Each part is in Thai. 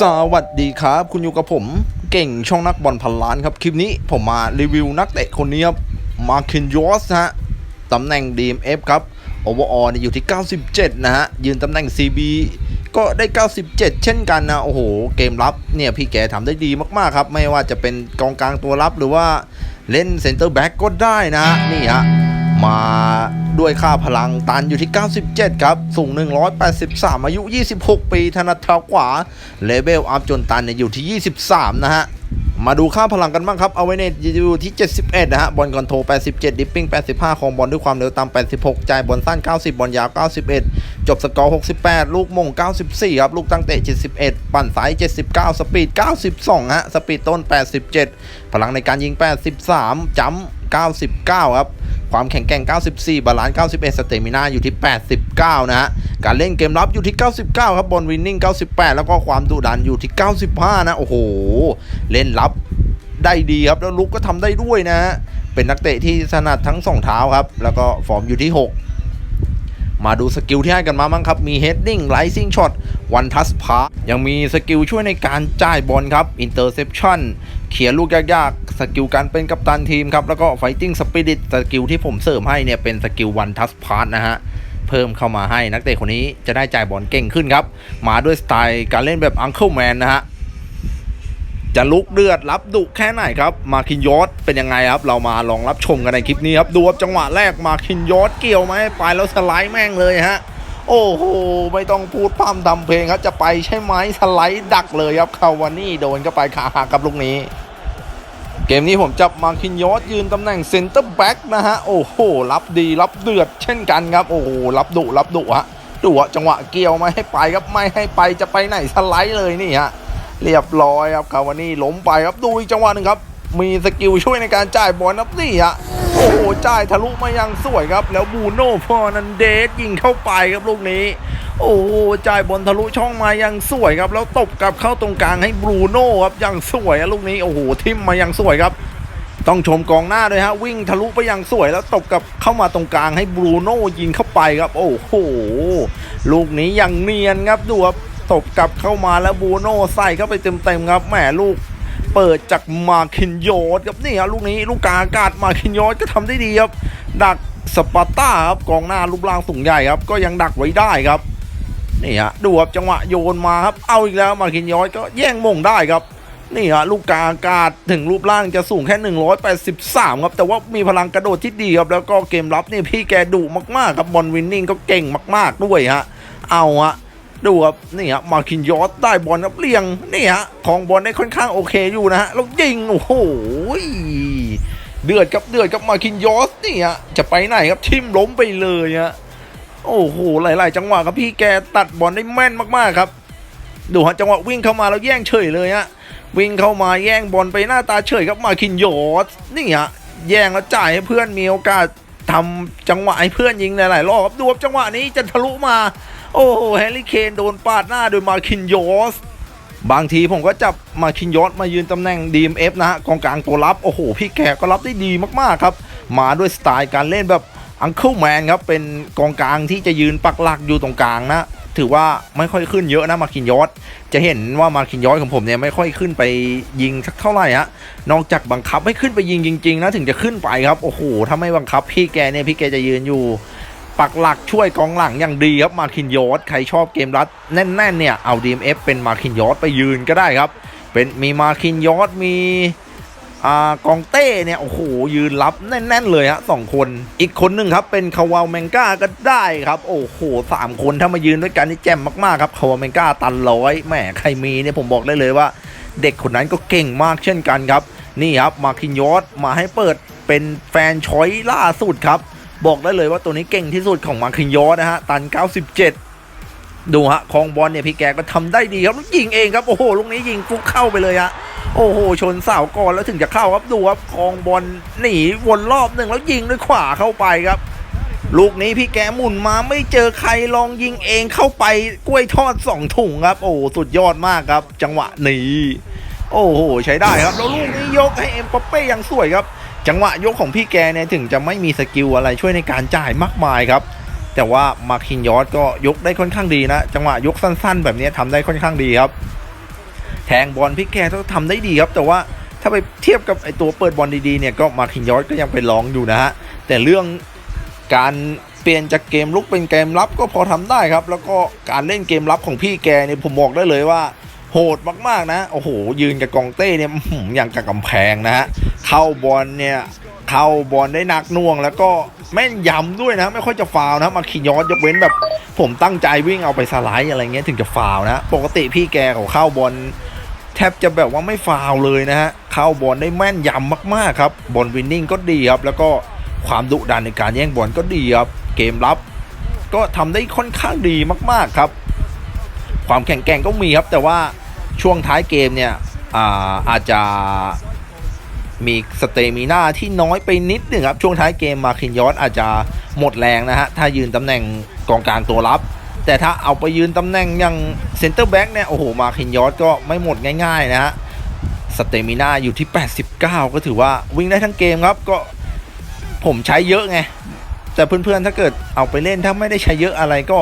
สวัสดีครับ คุณอยู่กับผมเก่งช่องนักบอลพันล้านครับ คลิปนี้ผมมารีวิวนักเตะคนนี้ครับมาคินยอสฮะตำแหน่ง DMF ครับโอเวอร์อออยู่ที่ 97 นะฮะ ยืนตำแหน่ง CB ก็ได้ 97 เช่นกันนะ โอ้โห เกมรับเนี่ยพี่แกทำได้ดีมากๆครับ ไม่ว่าจะเป็นกองกลางตัวรับหรือว่าเล่นเซนเตอร์แบ็กก็ได้นะฮะนี่ฮะ มาด้วยค่าพลังตันอยู่ที่ 97 ครับ สูง 183 อายุ 26 ปีถนัทขวา เลเวลอัพจนตันเนี่ยอยู่ที่ 23 นะฮะ มาดูค่าพลังกันบ้างครับ เอาไว้เนตอยู่ที่ 71 นะฮะ บอลคอนโทร 87 ดิปปิ้ง 85 ของบอลด้วยความเร็วต่ำ86 จ่ายบอลสั้น 90 บอลยาว 91 จบสกอร์ 68 ลูกมง 94 ครับ ลูกตั้งเตะ 71 ปั่นสาย 79 สปีด 92 ฮะ สปีดต้น 87 พลังในการยิง 83จัมป์99 ครับ ความแข็งแกร่ง 94 บาลานซ์ 91 สเตมินาอยู่ที่ 89 นะฮะ การเล่นเกมรับอยู่ที่ 99 ครับบอลวินนิ่ง 98 แล้วก็ความดุดันอยู่ที่ 95 นะ โอ้โห เล่นรับได้ดีครับ แล้วลุกก็ทำได้ด้วยนะฮะเป็นนักเตะที่ถนัดทั้งสองเท้าครับ แล้วก็ฟอร์มอยู่ที่ 6 มาดูสกิลที่ให้กันมาบ้างครับ มี heading rising shot one touch pass ยังมีสกิลช่วยในการจ่ายบอลครับ interception เขียนลูกยากๆ สกิลการเป็นกัปตันทีมครับ แล้วก็ fighting spirit สกิลที่ผมเสริมให้เนี่ยเป็นสกิล one touch pass นะฮะเพิ่มเข้ามาให้นักเตะคนนี้จะได้จ่ายบอลเก่งขึ้นครับ มาด้วยสไตล์การเล่นแบบ Uncle Man นะฮะ จะลุกเดือดรับดุแค่ไหนครับ มาคินยอสเป็นยังไงครับ เรามาลองรับชมกันในคลิปนี้ครับ ดูครับจังหวะแรกมาคินยอสเกี่ยวไหมไปแล้วสไลด์แม่งเลยฮะ โอ้โห ไม่ต้องพูดพร่ำทำเพลงครับ จะไปใช่ไหมสไลด์ดักเลยครับคาวานี่โดนเข้าไปขาหักกับลูกนี้ เกมนี้ผมจับมาคินยอสยืนตำแหน่งเซนเตอร์แบ็กนะฮะ โอ้โห รับดีรับเดือดเช่นกันครับ โอ้โห รับดุรับดุฮะดุอะจังหวะเกี่ยวไม่ให้ไปครับไม่ให้ไปจะไปไหนสไลด์เลยนี่ฮะ เรียบร้อยครับคาวานี่ล้มไปครับดูอีกจังหวะหนึ่งครับ มีสกิลช่วยในการจ่ายบอลครับนี่ฮะโอ้โหจ่ายทะลุมายังสวยครับ แล้วบูโน่ฟอนันเดสยิงเข้าไปครับลูกนี้ โอ้โหจ่ายบอลทะลุช่องมายังสวยครับ แล้วตบกลับเข้าตรงกลางให้บูโน่ครับยังสวยลูกนี้โอ้โหทิมมายังสวยครับต้องชมกองหน้าด้วยฮะ วิ่งทะลุไปยังสวยแล้วตบกับเข้ามาตรงกลางให้บรูโน่ยิงเข้าไปครับ โอ้โห ลูกนี้ยังเนียนครับ ดูครับ ตบกลับเข้ามาแล้วบูโน่ใส่เข้าไปเต็มๆครับแหมลูกเปิดจากมาคินโยสครับนี่ครับลูกนี้ลูกกาอากาศมาคินโยสก็ทำได้ดีครับ ดักสปาร์ต้าครับกองหน้ารูปร่างสูงใหญ่ครับ ก็ยังดักไว้ได้ครับนี่ฮะดูครับจังหวะโยนมาครับเอาอีกแล้วมาคินโยอสก็แย่งมงได้ครับนี่ฮะลูกกาอากาศถึงรูปร่างจะสูงแค่ 183 ครับ แต่ว่ามีพลังกระโดดที่ดีครับ แล้วก็เกมรับนี่พี่แกดุมากๆครับบอลวินนิ่งก็เก่งมาก ๆด้วยฮะเอาฮะ ดูครับนี่ฮะมาคินยอสได้บอลครับเลียงนี่ฮะของบอลได้ค่อนข้างโอเคอยู่นะฮะแล้วยิงโอ้โหเดือดครับเดือดครับมาคินยอสนี่ฮะจะไปไหนครับทิมล้มไปเลยฮะโอ้โหหลาย ๆ จังหวะครับพี่แกตัดบอลได้แม่นมากๆครับ ดูฮะจังหวะวิ่งเข้ามาแล้วแย่งเฉยเลยฮะวิ่งเข้ามาแย่งบอลไปหน้าตาเฉยครับมาคินโยสนี่ฮะแย่งแล้วจ่ายให้เพื่อนมีโอกาสทำจังหวะให้เพื่อนยิงหลายๆรอบครับดูครับจังหวะนี้จะทะลุมา โอ้โหแฮร์รี่เคนโดนปาดหน้าโดยมาคินโยสบางทีผมก็จับมาคินยอสมายืนตำแหน่ง DMF นะฮะกองกลางตัวรับ โอ้โห พี่แกก็รับได้ดีมากๆครับ มาด้วยสไตล์การเล่นแบบอังเคิลแมนครับ เป็นกองกลางที่จะยืนปักหลักอยู่ตรงกลางนะ ถือว่าไม่ค่อยขึ้นเยอะนะมาคินยอสจะเห็นว่ามาคินยอสของผมเนี่ยไม่ค่อยขึ้นไปยิงสักเท่าไหร่ฮะนอกจากบังคับให้ขึ้นไปยิงจริงๆนะถึงจะขึ้นไปครับโอ้โหถ้าไม่บังคับพี่แกเนี่ยพี่แกจะยืนอยู่ ปักหลักช่วยกองหลังอย่างดีครับมาคินยอสใครชอบเกมรัดแน่นๆเนี่ยเอา DMF เป็นมาคินยอสไปยืนก็ได้ครับ เป็นมีมาคินยอสมีอกองเต้เนี่ยโอ้โหยืนรับแน่น ๆ เลยฮะสองคนอีกคนหนึ่งครับเป็นคาวาลแมงก้าก็ได้ครับ โอ้โหสามคนถ้ามายืนด้วยกันนี่แจ่มมากๆครับคาวาลแมงก้าตันร้อยแหมใครมีเนี่ยผมบอกได้เลยว่า เด็กคนนั้นก็เก่งมากเช่นกันครับ นี่ครับมาคินยอสมาให้เปิดเป็นแฟนชอยล่าสุดครับ บอกได้เลยว่าตัวนี้เก่งที่สุดของมาคินยอนะฮะ ตัน 97 ดูฮะคองบอลเนี่ยพี่แกก็ทำได้ดีครับล้วยิงเองครับ โอ้โห ลูกนี้ยิงฟุกเข้าไปเลยฮะ โอ้โห ชนเสาก่อนแล้วถึงจะเข้าครับ ดูครับคองบอลหนีวนรอบหนึ่งแล้วยิงด้วยขวาเข้าไปครับ ลูกนี้พี่แกหมุนมาไม่เจอใครลองยิงเองเข้าไปกล้วยทอดสองถุงครับ โอ้สุดยอดมากครับ จังหวะหนีโอ้โห ใช้ได้ครับ แล้วลูกนี้ยกให้เอ็มปัปเป้ยังสวยครับ จังหวะยกของพี่แกเนี่ยถึงจะไม่มีสกิลอะไรช่วยในการจ่ายมากมายครับ แต่ว่ามาคินยอสก็ยกได้ค่อนข้างดีนะ จังหวะยกสั้น ๆ แบบนี้ทำได้ค่อนข้างดีครับ แทงบอลพี่แกก็ทำได้ดีครับ แต่ว่าถ้าไปเทียบกับไอตัวเปิดบอลดีๆเนี่ยก็มาคินยอสก็ยังไปลองอยู่นะฮะแต่เรื่องการเปลี่ยนจากเกมลุกเป็นเกมรับก็พอทำได้ครับ แล้วก็การเล่นเกมรับของพี่แกเนี่ยผมบอกได้เลยว่า โหดมากๆนะ โอ้โห ยืนกับกองเต้เนี่ยอย่างกับกำแพงนะฮะ เข้าบอลเนี่ยเข้าบอลได้นักน่วง แล้วก็แม่นยำด้วยนะ ไม่ค่อยจะฟาวนะมาคินยอสยกเว้นแบบ ผมตั้งใจวิ่งเอาไปสไลด์อะไรเงี้ยถึงจะฟาวนะ ปกติพี่แกเขาเข้าบอลแทบจะแบบว่าไม่ฟาวเลยนะฮะ เข้าบอลได้แม่นยำมากๆครับ บอลวินนิ่งก็ดีครับ แล้วก็ความดุดันในการแย่งบอลก็ดีครับ เกมรับ ก็ทำได้ค่อนข้างดีมากๆครับ ความแข็งแกร่งก็มีครับแต่ว่า ช่วงท้ายเกมเนี่ยอาอาจจะมีสเตมิน่าที่น้อยไปนิดหนึ่งครับ ช่วงท้ายเกมมาคินยอสอาจจะหมดแรงนะฮะ ถ้ายืนตำแหน่งกองกลางตัวรับ แต่ถ้าเอาไปยืนตำแหน่งอย่างเซนเตอร์แบ็กเนี่ย โอ้โห มาคินยอสก็ไม่หมดง่าย ๆ นะฮะ สเตมิน่าอยู่ที่ 89 ก็ถือว่าวิ่งได้ทั้งเกมครับ ก็ผมใช้เยอะไง แต่เพื่อนๆ ถ้าเกิดเอาไปเล่นถ้าไม่ได้ใช้เยอะอะไรก็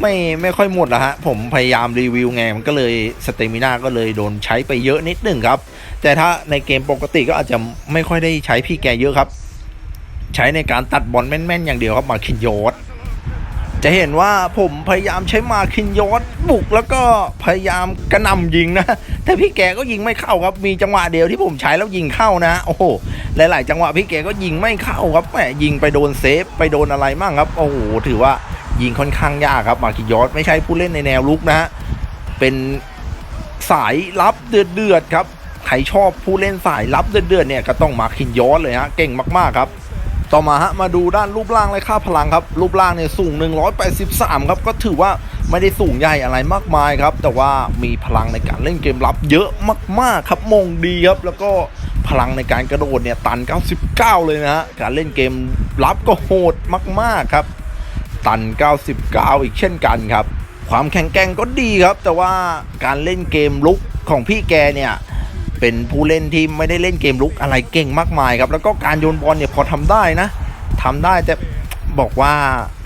ไม่ไม่ค่อยหมดนะฮะ ผมพยายามรีวิวไง มันก็เลยสเตมิน่าก็เลยโดนใช้ไปเยอะนิดหนึ่งครับ แต่ถ้าในเกมปกติก็อาจจะไม่ค่อยได้ใช้พี่แกเยอะครับ ใช้ในการตัดบอลแม่นๆ อย่างเดียวครับมาคินยอสจะเห็นว่าผมพยายามใช้มาคินยอสบุกแล้วก็พยายามกระนำยิงนะแต่พี่แกก็ยิงไม่เข้าครับมีจังหวะเดียวที่ผมใช้แล้วยิงเข้านะ โอ้โหหลาย ๆ จังหวะพี่แกก็ยิงไม่เข้าครับแหมยิงไปโดนเซฟไปโดนอะไรมั่งครับโอ้โหถือว่า ยิงค่อนข้างยากครับมาคินยอสไม่ใช่ผู้เล่นในแนวลุกนะฮะเป็นสายรับเดือดๆครับใครชอบผู้เล่นสายรับเดือดๆเนี่ยก็ต้องมาคินยอสเลยฮะเก่งมากๆครับ ต่อมาฮะมาดูด้านรูปร่างและค่าพลังครับรูปร่างเนี่ยสูง 183 ครับก็ถือว่าไม่ได้สูงใหญ่อะไรมากมายครับ แต่ว่ามีพลังในการเล่นเกมรับเยอะมากๆครับมงดีครับแล้วก็พลังในการกระโดดเนี่ยตัน 99 เลยนะฮะการเล่นเกมรับก็โหดมากๆครับ ตัน 99 อีกเช่นกันครับ ความแข็งแกร่งก็ดีครับ แต่ว่าการเล่นเกมลุกของพี่แกเนี่ยเป็นผู้เล่นที่ไม่ได้เล่นเกมลุกอะไรเก่งมากมายครับ แล้วก็การโยนบอลเนี่ยพอทำได้นะทำได้แต่บอกว่า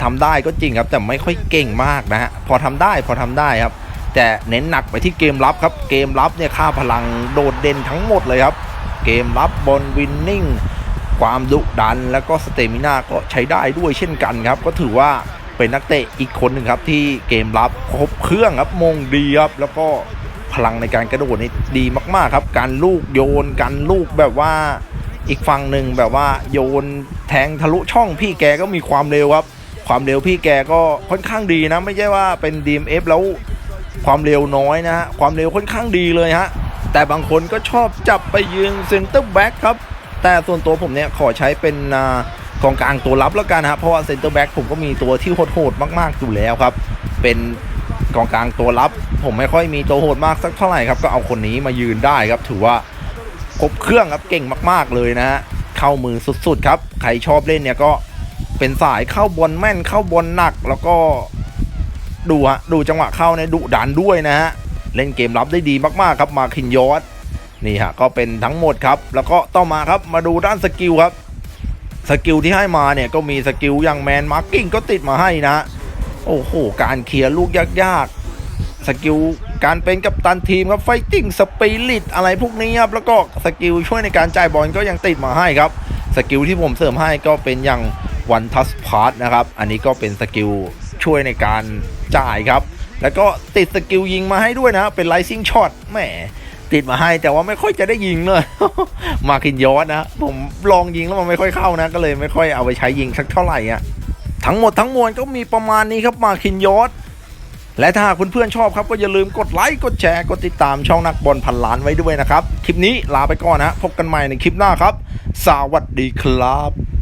ทำได้ก็จริงครับ แต่ไม่ค่อยเก่งมากนะฮะพอทำได้พอทำได้ครับ แต่เน้นหนักไปที่เกมรับครับ เกมรับเนี่ยค่าพลังโดดเด่นทั้งหมดเลยครับ เกมรับบอลวินนิ่ง ความดุดันแล้วก็สเตมินาก็ใช้ได้ด้วยเช่นกันครับ ก็ถือว่าเป็นนักเตะอีกคนหนึ่งครับ ที่เกมรับครบเครื่องครับมงดีครับแล้วก็พลังในการกระโดดนี่ดีมาก ๆ ครับ การลูกโยนการลูกแบบว่าอีกฝั่งหนึ่งแบบว่าโยนแทงทะลุช่องพี่แกก็มีความเร็วครับ ความเร็วพี่แกก็ค่อนข้างดีนะ ไม่ใช่ว่าเป็น DMF แล้วความเร็วน้อยนะฮะความเร็วค่อนข้างดีเลยฮะแต่บางคนก็ชอบจับไปยืนเซนเตอร์แบ็กครับ แต่ส่วนตัวผมเนี่ยขอใช้เป็นกองกลางตัวรับแล้วกันนะครับเพราะว่าเซนเตอร์แบ็กผมก็มีตัวที่โหดๆมากๆอยู่แล้วครับ เป็นกองกลางตัวรับ ผมไม่ค่อยมีตัวโหดมากสักเท่าไหร่ครับก็เอาคนนี้มายืนได้ครับ ถือว่าครบเครื่องครับเก่งมาก ๆเลยนะฮะเข้ามือสุดๆครับใครชอบเล่นเนี่ยก็เป็นสายเข้าบอลแม่นเข้าบอลหนัก แล้วก็ดูฮะดูจังหวะเข้าเนี่ยดุดันด้วยนะฮะเล่นเกมรับได้ดีมากๆครับมาคินยอส นี่ฮะก็เป็นทั้งหมดครับ แล้วก็ต่อมาครับมาดูด้านสกิลครับ สกิลที่ให้มาเนี่ยก็มีสกิลอย่างแมนมาร์กิ้งก็ติดมาให้นะ โอ้โห การเคลียร์ลูกยากๆ สกิลการเป็นกัปตันทีมครับไฟติ้งสปิริตอะไรพวกนี้ครับ แล้วก็สกิลช่วยในการจ่ายบอลก็ยังติดมาให้ครับ สกิลที่ผมเสริมให้ก็เป็นอย่างวันทัสพาร์ตนะครับ อันนี้ก็เป็นสกิลช่วยในการจ่ายครับ แล้วก็ติดสกิลยิงมาให้ด้วยนะ เป็นไลซิงช็อตแหม ติดมาให้แต่ว่าไม่ค่อยจะได้ยิงเลย มาคินยอสนะผมลองยิงแล้วมันไม่ค่อยเข้านะ ก็เลยไม่ค่อยเอาไปใช้ยิงสักเท่าไหร่อะทั้งหมดทั้งมวลก็มีประมาณนี้ครับมาคินยอสและถ้าหากเพื่อนๆชอบครับก็อย่าลืมกดไลค์กดแชร์กดติดตามช่องนักบอลพันล้านไว้ด้วยนะครับ คลิปนี้ลาไปก่อนนะพบกันใหม่ในคลิปหน้าครับ สวัสดีครับ